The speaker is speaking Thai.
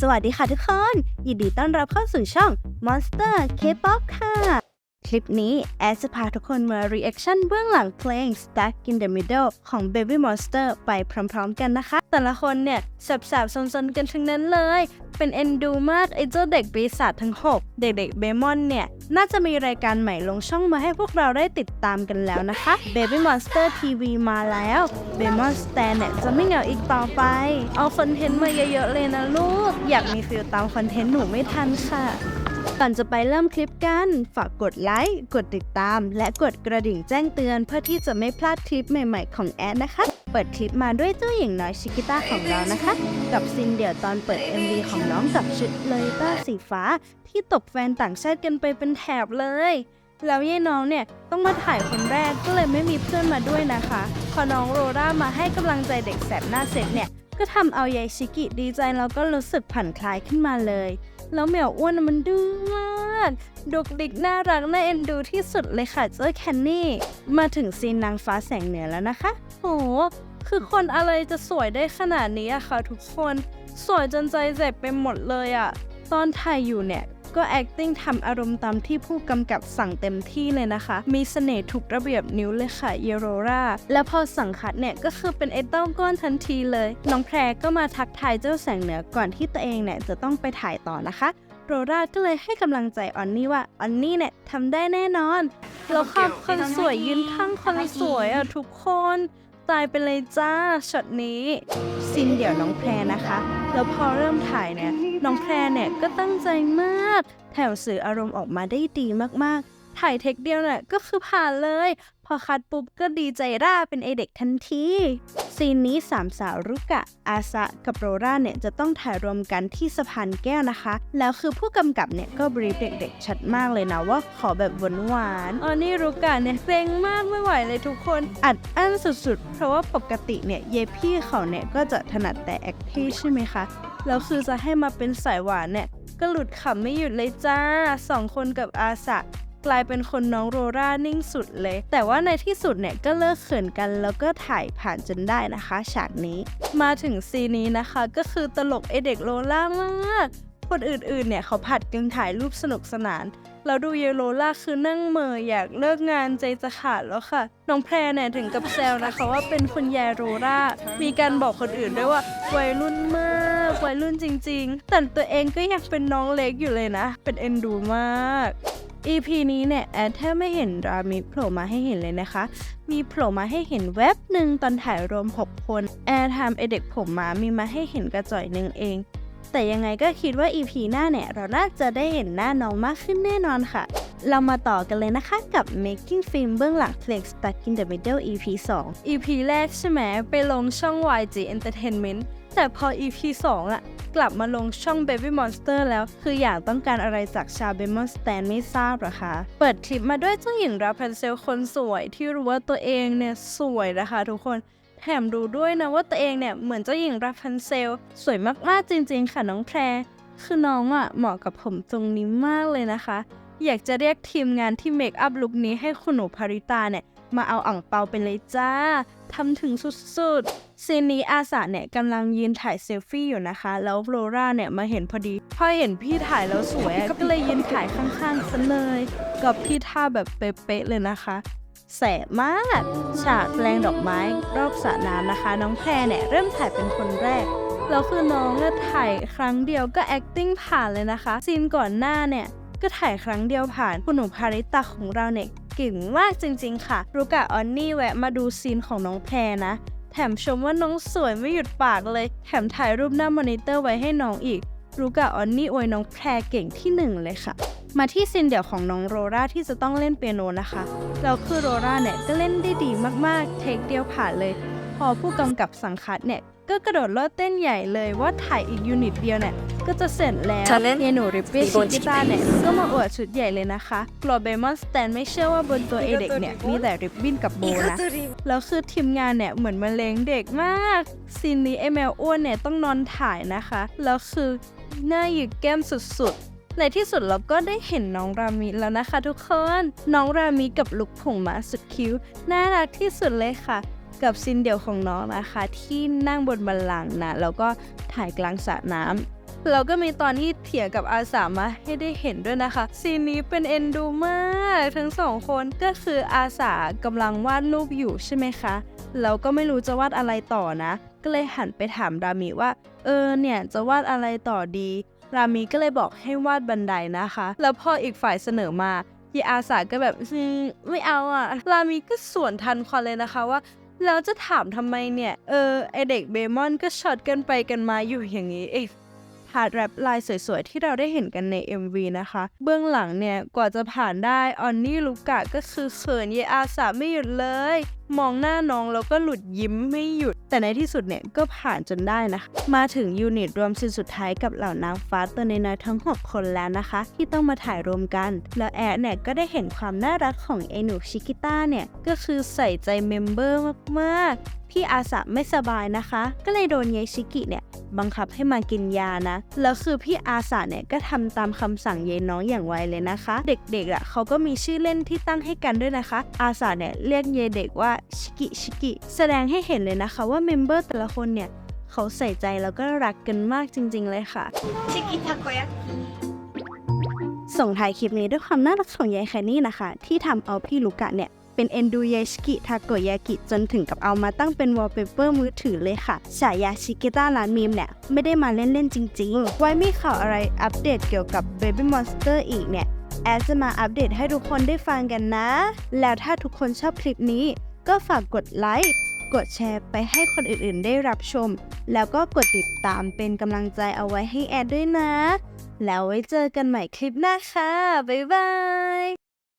สวัสดีค่ะทุกคน ยินดีต้อนรับเข้าสู่ช่อง Monster K-pop ค่ะ ลิปนี้ แอดจะพาทุกคนมา reaction เบื้องหลังเพลง Stuck in the Middle ของ Baby Monster ไปพร้อมๆกันนะคะ แต่ละคนเนี่ยแสบๆซนๆ กันทั้งนั้นเลย เป็นเอ็นดูมากไอ้เจ้าเด็กปีศาจทั้ง 6 เด็กๆเบมอนเนี่ย น่าจะมีรายการใหม่ลงช่องมาให้พวกเราได้ติดตามกันแล้วนะคะ Baby Monster TV มาแล้ว b a b y Monster เนี่ยจะไม่เหงาอีกต่อไป เอาคอนเทนต์มาเยอะๆเลยนะลูก อยากมีฟิลตามคอนเทนต์หนูไม่ทันค่ะ ก่อนจะไปเริ่มคลิปกัน ฝากกดไลค์ กดติดตาม และกดกระดิ่งแจ้งเตือนเพื่อที่จะไม่พลาดคลิปใหม่ๆของแอดนะคะ เปิดคลิปมาด้วยเจ้าหญิงน้อยชิกิต้าของเรานะคะ กับซินเดี่ยวตอนเปิด MV ของน้องกับชุดเลยต้าสีฟ้า ที่ตบแฟนต่างชาติกันไปเป็นแถบเลยแล้วยายน้องเนี่ยต้องมาถ่ายคนแรกก็เลยไม่มีเพื่อนมาด้วยนะคะ พอน้องโรรามาให้กำลังใจเด็กแสบหน้าเสร็จเนี่ย ก็ทำเอายายชิกิดีใจแล้วก็รู้สึกผ่อนคลายขึ้นมาเลย แล้วแมวอ้วนมันดื้อมากดุกดิกน่ารักน่าเอ็นดูที่สุดเลยค่ะเจ้าแคนนี่ มาถึงซีนนางฟ้าแสงเหนือแล้วนะคะ โห คือคนอะไรจะสวยได้ขนาดนี้อะค่ะทุกคน สวยจนใจเจ็บไปหมดเลยอะตอนถ่ายอยู่เนี่ย ก็ acting ทำอารมณ์ตามที่ผู้กำกับสั่งเต็มที่เลยนะคะ มีเสน่ห์ถูกระเบียบนิ้วเลยค่ะเยโรราแล้วพอสั่งคัดเนี่ยก็คือเป็นไอ้ต้าก้อนทันทีเลย น้องแพรก็มาทักทายเจ้าแสงเหนือก่อนที่ตัวเองเนี่ยจะต้องไปถ่ายต่อนะคะโรราก็เลยให้กำลังใจออนนี่ว่าออนนี่เนี่ยทำได้แน่นอน แล้วค่ะคนสวยยืนข้างคนสวยอะทุกคนตายไปเลยจ้าช็อตนี้ซินเดี๋ยวน้องแพรนะคะ แล้วพอเริ่มถ่ายเนี่ย น้องแพรเนี่ยก็ตั้งใจมาก แถวสื่ออารมณ์ออกมาได้ดีมากๆ ถ่ายเทคเดียวเนี่ยก็คือผ่านเลย พอคัดปุ๊บก็ดีใจร่าเป็นไอเด็กทันที ซีนนี้สามสาวรุกะ อาซะกับโรราเนี่ยจะต้องถ่ายรวมกันที่สะพานแก้วนะคะ แล้วคือผู้กำกับเนี่ยก็บรีฟเด็กๆชัดมากเลยนะว่าขอแบบหวานๆอ๋อนี่รุกะเนี่ยเกรงมากไม่ไหวเลยทุกคน อัดอั้นสุดๆ เพราะว่าปกติเนี่ยเยพี่เขาเนี่ยก็จะถนัดแต่แอคทีใช่ไหมคะ แล้วคือจะให้มาเป็นสายหวานเนี่ย ก็หลุดขำไม่หยุดเลยจ้าสองคนกับอาสะกลายเป็นคนน้องโรรานิ่งสุดเลย แต่ว่าในที่สุดเนี่ยก็เลิกเขินกันแล้วก็ถ่ายผ่านจนได้นะคะฉากนี้ มาถึงซีนนี้นะคะก็คือตลกไอเด็กโรล่ามาก คนอื่นๆเนี่ยเขาผัดกันถ่ายรูปสนุกสนาน เราดูเยโรล่าคือนั่งเมออยากเลิกงานใจจะขาดแล้วค่ะ น้องแพรเนี่ยถึงกับแซวนะคะว่าเป็นคุณยายโรล่ามีการบอกคนอื่นด้วยว่าวัยรุ่นมาก วัยรุ่นจริง ๆ แต่ตัวเองก็ยังเป็นน้องเล็กอยู่เลยนะ เป็นเอ็นดูมาก EP นี้เนี่ยแอดแทบไม่เห็นรามิโผล่มาให้เห็นเลยนะคะ มีโผล่มาให้เห็นแวบหนึ่งตอนถ่ายรวม 6 คน แอร์ทำไอเด็กผมมามีมาให้เห็นกระจ่อยหนึ่งเอง แต่ยังไงก็คิดว่า EP หน้าเนี่ย เราน่าจะได้เห็นหน้าน้องมากขึ้นแน่นอนค่ะ เรามาต่อกันเลยนะคะกับ making film เบื้องหลังเพลง Stuck in the Middle EP 2 EP แรกใช่ไหมไปลงช่อง YG Entertainment แต่พอ EP 2อะกลับมาลงช่อง Baby Monster แล้ว คืออยากต้องการอะไรจากชาว Baby Monster ไม่ทราบหรอคะ เปิดคลิปมาด้วยเจ้าหญิงราพันเซลคนสวยที่รู้ว่าตัวเองเนี่ยสวยนะคะทุกคน แถมดูด้วยนะว่าตัวเองเนี่ยเหมือนเจ้าหญิงราพันเซล สวยมากๆจริงๆค่ะน้องแพร คือน้องอะเหมาะกับผมตรงนี้มากเลยนะคะ อยากจะเรียกทีมงานที่เมคอัพลุคนี้ให้คุณหนูภาริตาเนี่ยมาเอาอ่างเปาเป็นเลยจ้า ทำถึงสุดๆ ซีนนี้อาสาเนี่ยกำลังยืนถ่ายเซลฟี่อยู่นะคะ แล้วโรราเนี่ยมาเห็นพอดี พอเห็นพี่ถ่ายแล้วสวย ก็เลยยืนถ่ายข้างๆซะเลย กับพี่ท่าแบบเป๊ะๆเลยนะคะ แสบมาก ฉากแปลงดอกไม้รอบสระน้ำนะคะ น้องแพรเนี่ยเริ่มถ่ายเป็นคนแรกแล้วคือน้องเนี่ยถ่ายครั้งเดียวก็ acting ผ่านเลยนะคะซีนก่อนหน้าเนี่ยก็ถ่ายครั้งเดียวผ่านคุณหนูพาริตาของเราเนี่ยเก่งมากจริง ๆ ค่ะรูกะออนนี่แวะมาดูซีนของน้องแพรนะ แถมชมว่าน้องสวยไม่หยุดปากเลย แถมถ่ายรูปหน้ามอนิเตอร์ไว้ให้น้องอีกรูกะออนนี่อวยน้องแพรเก่งที่หนึ่งเลยค่ะ มาที่ซีนเดี่ยวของน้องโรราที่จะต้องเล่นเปียโนนะคะแล้วคือโรราเนี่ยก็เล่นได้ดีมากๆ เทคเดียวผ่านเลย พอผู้กำกับสังคัดเนี่ยก็กระโดดโลดเต้นใหญ่เลยว่าถ่ายอีกยูนิตเดียวเนี่ยก็จะเสร็จแล้วฉันเล่นเยหนูริปปี้ชิกิต้าเนี่ยก็มาอวดชุดใหญ่เลยนะคะกลัวเบมอนสแตนไม่เชื่อว่าบนตัวเอเด็กเนี่ยมีแต่ริบบิ้นกับโบนะแล้วคือทีมงานเนี่ยเหมือนมะเร็งเด็กมากซีนนี้ไอแมวอ้วนเนี่ยต้องนอนถ่ายนะคะแล้วคือหน้าหยิกแก้มสุดๆ ในที่สุดเราก็ได้เห็นน้องรามิแล้วนะคะทุกคน น้องรามิกับลุคผมมาสุดคิ้ว น่ารักที่สุดเลยค่ะ กับซีนเดี่ยวของน้องนะคะ ที่นั่งบนบัลลังก์นะแล้วก็ถ่ายกลางสระน้ำแล้วก็มีตอนที่เถียงกับอาสามาให้ได้เห็นด้วยนะคะ ซีนนี้เป็นเอ็นดูมากทั้งสองคนก็คืออาสากำลังวาดรูปอยู่ใช่ไหมคะแล้วก็ไม่รู้จะวาดอะไรต่อนะ ก็เลยหันไปถามรามีว่า เออเนี่ยจะวาดอะไรต่อดี รามีก็เลยบอกให้วาดบันไดนะคะ แล้วพออีกฝ่ายเสนอมายีอาสาก็แบบไม่เอาอะ รามีก็สวนทันควันเลยนะคะว่าแล้วจะถามทำไมเนี่ย เออ ไอเด็กเบมอนก็ช็อตกันไปกันมาอยู่อย่างนี้เองพาร์ทแรปลายสวยๆ ที่เราได้เห็นกันใน MV นะคะ เบื้องหลังเนี่ย กว่าจะผ่านได้ ออนนี่ลูกะก็คือเขินเยอาสาไม่หยุดเลย มองหน้าน้องแล้วก็หลุดยิ้มไม่หยุด แต่ในที่สุดเนี่ยก็ผ่านจนได้นะคะ มาถึงยูนิตรวมซีนสุดท้ายกับเหล่านางฟ้าตัวน้อยทั้ง 6 คนแล้วนะคะ ที่ต้องมาถ่ายรวมกัน แล้วแอดเนี่ยก็ได้เห็นความน่ารักของไอหนูชิกิต้าเนี่ยก็คือใส่ใจเมมเบอร์มากๆ พี่อาสะไม่สบายนะคะ ก็เลยโดนเยชิกิเนี่ยบังคับให้มากินยานะ แล้วคือพี่อาสาเนี่ยก็ทำตามคำสั่งเยน้องอย่างไวเลยนะคะ เด็กๆอะ่ะเขาก็มีชื่อเล่นที่ตั้งให้กันด้วยนะคะ อาสาเนี่ยเรียกยายเด็กว่าชิกิชิกิ แสดงให้เห็นเลยนะคะว่าเมมเบอร์แต่ละคนเนี่ยเขาใส่ใจแล้วก็รักกันมากจริง ๆ เลยค่ะ ชิกิทาโกยากิส่งท้ายคลิปนี้ด้วยความน่ารักของยายแคนนี่นะคะ ที่ทำเอาพี่ลูกะเนี่ย เป็นเอนดูยาชิกิทาโกยากิจนถึงกับเอามาตั้งเป็นวอลเปเปอร์มือถือเลยค่ะ ฉายาชิกิต้าร้านมีมเนี่ย ไม่ได้มาเล่นๆจริง ๆ ไว้มีข่าวอะไรอัปเดตเกี่ยวกับ Baby Monster อีกเนี่ย แอดจะมาอัปเดตให้ทุกคนได้ฟังกันนะ แล้วถ้าทุกคนชอบคลิปนี้ ก็ฝากกดไลค์กดแชร์ไปให้คนอื่นๆ ได้รับชม แล้วก็กดติดตามเป็นกำลังใจเอาไว้ให้แอดด้วยนะ แล้วไว้เจอกันใหม่คลิปหน้าค่ะ บ๊ายบาย